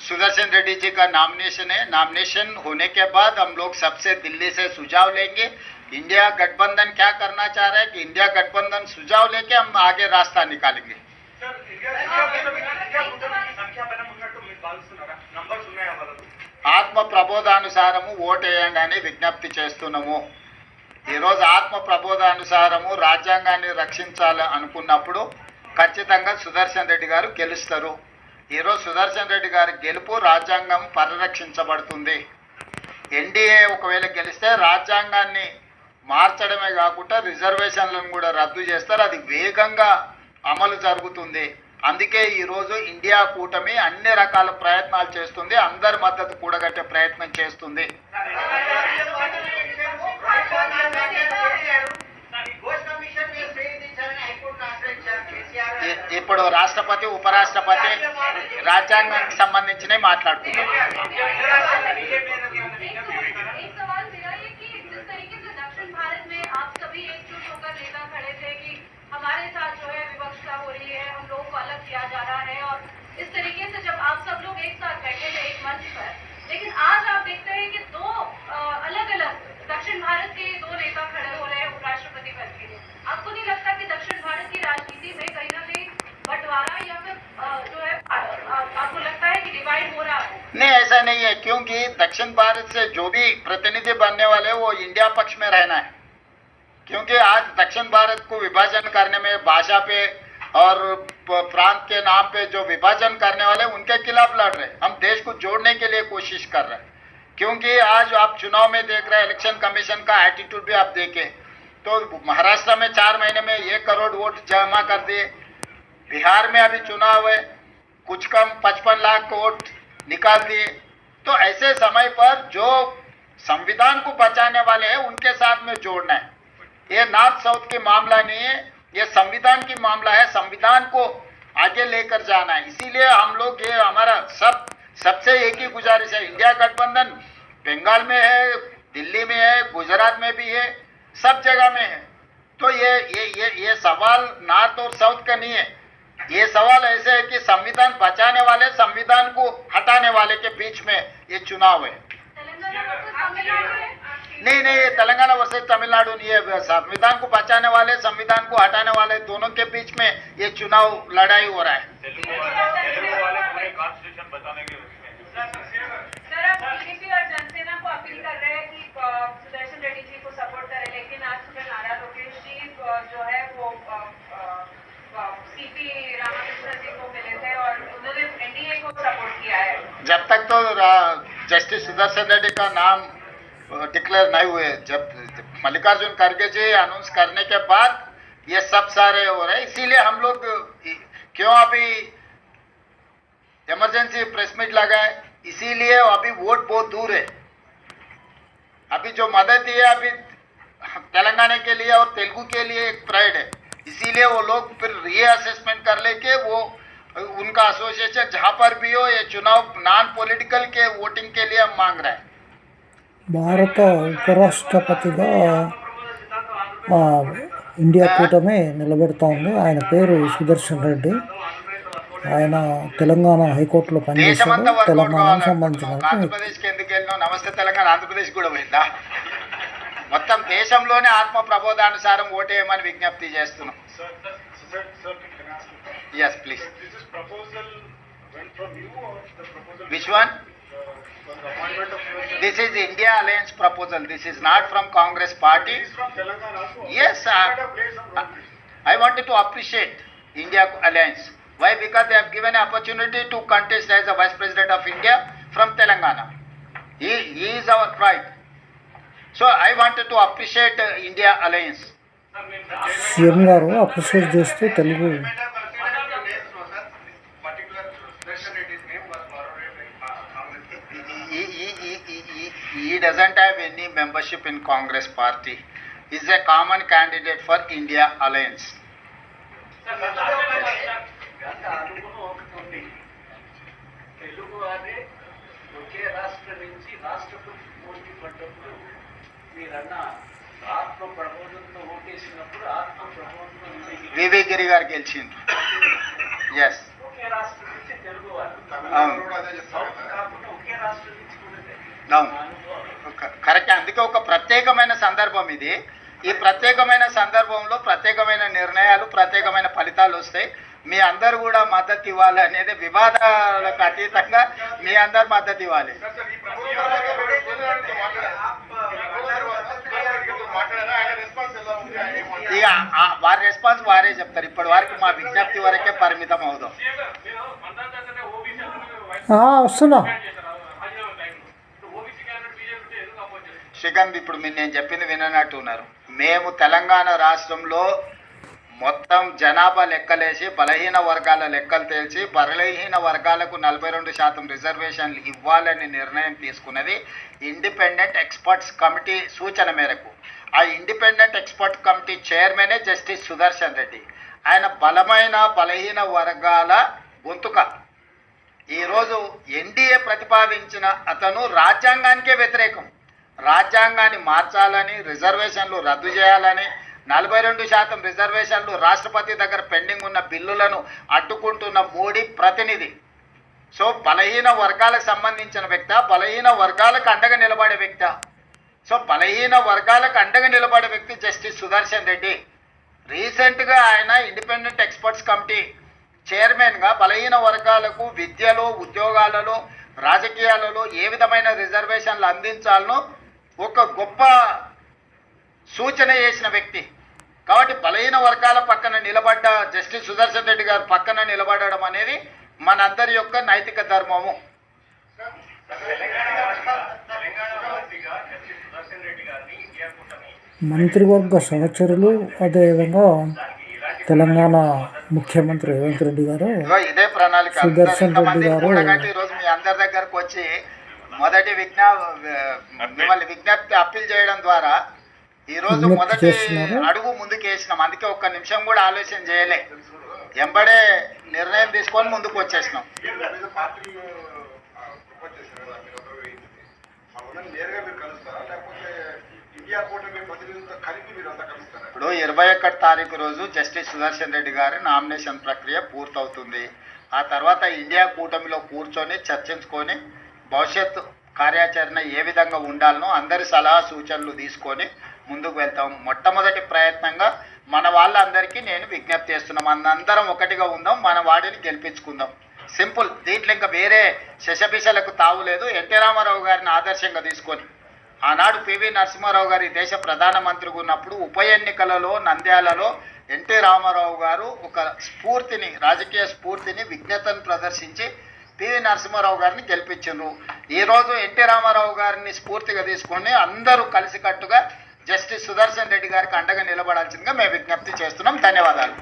सुदर्शन रेड्डी जी का नामिनेशन है नामिनेशन होने के बाद हम लोग सबसे दिल्ली से सुझाव लेंगे इंडिया गठबंधन क्या करना चाह रहा है कि इंडिया गठबंधन सुझाव लेके हम आगे रास्ता निकालेंगे సార్ ఇండియా ఇండియా కూటమి ఇండియా కూటమికి సంఖ్యాబలం ఉన్నట్టు మీరు భావిస్తున్నారా నంబర్స్ ఉన్నాయా వాళ్ళకు ఆత్మ ప్రబోధానుసారము ఓటేయండి విజ్ఞప్తి చేస్తున్నాము ఈరోజు ఆత్మ ప్రబోధానుసారము రాజ్యాంగాన్ని రక్షించాలి అనుకున్నప్పుడు ఖచ్చితంగా సుదర్శన్ రెడ్డి గారు గెలుస్తారు ఈరోజు సుదర్శన్ రెడ్డి గారి గెలుపు రాజ్యాంగం పరిరక్షించబడుతుంది. ఎన్డీఏ ఒకవేళ గెలిస్తే రాజ్యాంగాన్ని మార్చడమే కాకుండా రిజర్వేషన్లను కూడా రద్దు చేస్తారు. అది వేగంగా అమలు జరుగుతుంది. అందుకే ఈరోజు ఇండియా కూటమి అన్ని రకాల ప్రయత్నాలు చేస్తుంది. అందరి మద్దతు కూడగట్టే ప్రయత్నం చేస్తుంది. एकजुट होकर नेता खड़े थे कि हमारे साथ जो है विवक्षता हो रही है हम लोगों को अलग किया जा रहा है और इस तरीके से जब आप सब लोग एक साथ बैठे थे एक मंच पर लेकिन आज आप देखते हैं कि दो अलग अलग दक्षिण भारत के दो नेता खड़े हो रहे हैं उपराष्ट्रपति पद के लिए आपको नहीं लगता कि दक्षिण भारत की राजनीति में कहीं ना कहीं बंटवारा या फिर अ, जो है अ, आपको लगता है कि डिवाइड हो रहा है नहीं ऐसा नहीं है, क्योंकि दक्षिण भारत से जो भी प्रतिनिधि बनने वाले वो इंडिया पक्ष में रहना है। क्योंकि आज दक्षिण भारत को विभाजन करने में भाषा पे और प्रांत के नाम पे जो विभाजन करने वाले उनके खिलाफ लड़ रहे हम देश को जोड़ने के लिए कोशिश कर रहे हैं। क्योंकि आज आप चुनाव में देख रहे हैं इलेक्शन कमीशन का एटीट्यूड भी आप देखें। तो महाराष्ट्र में चार महीने में एक करोड़ वोट जमा कर दिए। बिहार में अभी चुनाव है, कुछ कम पचपन लाख वोट निकाल दिए तो ऐसे समय पर जो संविधान को बचाने वाले हैं, उनके साथ में जोड़ना है। ये नॉर्थ साउथ के मामला नहीं है, ये संविधान की मामला है। संविधान को आगे लेकर जाना है। इसीलिए हम लोग ये हमारा सब, सबसे एक ही गुजारिश है। इंडिया गठबंधन बंगाल में है, दिल्ली में है, गुजरात में भी है, सब जगह में है। तो ये ये ये ये सवाल नॉर्थ और साउथ का नहीं है। ये सवाल ऐसे है कि संविधान बचाने वाले, संविधान को हटाने वाले के बीच में ये चुनाव है। नहीं नहीं, ये तेलंगाना वर्सेज तमिलनाडु नहीं है। संविधान को बचाने वाले, संविधान को हटाने वाले दोनों के बीच में ये चुनाव लड़ाई हो रहा है। तो जस्टिस सुदर्शन रेड्डी का नाम डिक्लेयर नहीं हुए। जब मल्लिकार्जुन खड़गे जी अनाउंस करने के बाद, ये सब सारे हो रहे इसीलिए हम लोग क्यों अभी इमरजेंसी प्रेस मीट लगाए? इसीलिए अभी वोट बहुत दूर है। अभी जो मदद है अभी तेलंगाना के लिए और तेलुगु के लिए एक प्राइड है। इसीलिए वो लोग फिर रीअसेसमेंट कर लेके वो उनका एसोसिएशन जहाँ पर भी हो ये चुनाव नॉन पॉलिटिकल के वोटिंग के लिए हम मांग रहे हैं భారత ఉపరాష్ట్రపతిగా ఆ, ఇండియా కూటమి నిలబెడుతోంది ఆయన పేరు సుదర్శన్ రెడ్డి ఆయన తెలంగాణ హైకోర్టులో పనిచేశాడు దేశమంతా వర్కౌట్ తెలంగాణకు సంబంధించిన కావాలనుకుంటున్నాం ఆంధ్రప్రదేశ్కి ఎందుకు వెళ్ళినాం నమస్తే తెలంగాణ ఆంధ్రప్రదేశ్ కూడా పోయిందా మొత్తం దేశంలోనే ఆత్మ ప్రబోధానుసారం ఓటేయమని విజ్ఞప్తి చేస్తున్నాం Sir, sir, sir, sir, can I ask you a question? Yes please This is proposal went from you or the proposal? Which one uh, For the appointment of Sudarshan? This is India alliance proposal this is not from Congress party He is from Telangana also. Yes, He uh, might have played some role. I wanted to appreciate India Alliance. Why? Because they have given an opportunity to contest as the Vice President of India from Telangana. He, he is our pride. So I wanted to appreciate uh, India Alliance. CM గారు appreciate చేస్తూ Telugu doesn't have any membership in Congress party. He's a common candidate for India Alliance. గత అనుభవం ఒకటి ఉంది తెలుగు వారే ఒకే రాష్ట్రం నుంచి రాష్ట్రపతి పోటీ పడ్డప్పుడు మీరన్న ఆత్మ ప్రబోధంతో ఓటేసినప్పుడు ఆత్మ ప్రబోధం వివి గిరి గారు గెలిచింది ఎస్ ఒకే రాష్ట్రం నుంచి తెలుగు వాళ్ళు అవును సౌత్ కాకుండా ఒకే రాష్ట్రం నుంచి కూడా అవును క- కరెక్ట్. అందుకే ఒక ప్రత్యేకమైన సందర్భం ఇది. ఈ ప్రత్యేకమైన సందర్భంలో ప్రత్యేకమైన నిర్ణయాలు ప్రత్యేకమైన ఫలితాలు వస్తాయి. మీ అందరు కూడా మద్దతు ఇవ్వాలి అనేది వివాదాలకు అతీతంగా మీ అందరు మద్దతు ఇవ్వాలి. ఇక ఆ- వారి రెస్పాన్స్ వారే చెప్తారు. ఇప్పటి వరకు మా విజ్ఞప్తి వరకే పరిమితం అవుదాం. ఆ, వస్తున్నా. శ్రీకాంత్ ఇప్పుడు మీరు నేను చెప్పింది విననట్టు ఉన్నారు. మేము తెలంగాణ రాష్ట్రంలో మొత్తం జనాభా లెక్కలేసి బలహీన వర్గాల లెక్కలు తేల్చి బలహీన వర్గాలకు నలభై రెండు శాతం రిజర్వేషన్లు ఇవ్వాలని నిర్ణయం తీసుకున్నది ఇండిపెండెంట్ ఎక్స్పర్ట్స్ కమిటీ సూచన మేరకు. ఆ ఇండిపెండెంట్ ఎక్స్పర్ట్ కమిటీ చైర్మనే జస్టిస్ సుదర్శన్ రెడ్డి. ఆయన బలమైన బలహీన వర్గాల గొంతుక. ఈరోజు ఎన్డీఏ ప్రతిపాదించిన అతను రాజ్యాంగానికే వ్యతిరేకం. రాజ్యాంగాన్ని మార్చాలని రిజర్వేషన్లు రద్దు చేయాలని నలభై రెండు శాతం రిజర్వేషన్లు రాష్ట్రపతి దగ్గర పెండింగ్ ఉన్న బిల్లులను అడ్డుకుంటున్న మోడీ ప్రతినిధి. సో బలహీన వర్గాలకు సంబంధించిన వ్యక్త బలహీన వర్గాలకు అండగా నిలబడే వ్యక్త. సో బలహీన వర్గాలకు అండగా నిలబడే వ్యక్తి జస్టిస్ సుదర్శన్ రెడ్డి. రీసెంట్గా ఆయన ఇండిపెండెంట్ ఎక్స్పర్ట్స్ కమిటీ చైర్మన్గా బలహీన వర్గాలకు విద్యలో ఉద్యోగాలలో రాజకీయాలలో ఏ విధమైన రిజర్వేషన్లు అందించాలనో ఒక గొప్ప సూచన చేసిన వ్యక్తి. కాబట్టి బలహీన వర్గాల పక్కన నిలబడ్డ జస్టిస్ సుదర్శన్ రెడ్డి గారు పక్కన నిలబడడం అనేది మనందరి యొక్క నైతిక ధర్మము. మంత్రివర్గ సహచరులు అదేవిధంగా తెలంగాణ ముఖ్యమంత్రి రేవంత్ రెడ్డి గారు ఇదే ప్రణాళిక. సుదర్శన్ రెడ్డి గారు- మీ అందరి దగ్గరకు వచ్చి మొదటి విజ్ఞా మిమ్మల్ని విజ్ఞప్తి అప్పీల్ చేయడం ద్వారా ఈ రోజు విజ్ఞప్తి మొదటి. అడుగు ముందుకు వేసినాం. అందుకే ఒక్క నిమిషం కూడా ఆలోచన చేయలే. ఎంబడే నిర్ణయం తీసుకొని ముందుకు వచ్చేసినాం. ఇప్పుడు ఇరవై ఒకటి తారీఖు రోజు జస్టిస్ సుదర్శన్ రెడ్డి గారి నామినేషన్ ప్రక్రియ పూర్తవుతుంది. ఆ తర్వాత ఇండియా కూటమిలో కూర్చొని చర్చించుకొని భవిష్యత్ కార్యాచరణ ఏ విధంగా ఉండాలనో అందరి సలహా సూచనలు తీసుకొని ముందుకు వెళ్తాం. మొట్టమొదటి ప్రయత్నంగా మన వాళ్ళందరికీ నేను విజ్ఞప్తి చేస్తున్నాం. మనందరం ఒకటిగా ఉందాం మన వాడిని గెలిపించుకుందాం. సింపుల్. దీంట్లో ఇంకా వేరే శశభిషలకు తావులేదు ఎన్టీ రామారావు గారిని ఆదర్శంగా తీసుకొని ఆనాడు పివి నరసింహారావు గారి దేశ ప్రధానమంత్రిగా ఉన్నప్పుడు ఉప ఎన్నికలలో నంద్యాలలో ఎన్టీ రామారావు గారు ఒక స్ఫూర్తిని రాజకీయ స్ఫూర్తిని విజ్ఞతను ప్రదర్శించి పివి నరసింహారావు గారిని గెలిపించారు ఈరోజు ఎన్టీ రామారావు గారిని స్ఫూర్తిగా తీసుకొని అందరూ కలిసికట్టుగా జస్టిస్ సుదర్శన్ రెడ్డి గారికి అండగా నిలబడాల్సిందిగా మేము విజ్ఞప్తి చేస్తున్నాం. ధన్యవాదాలు.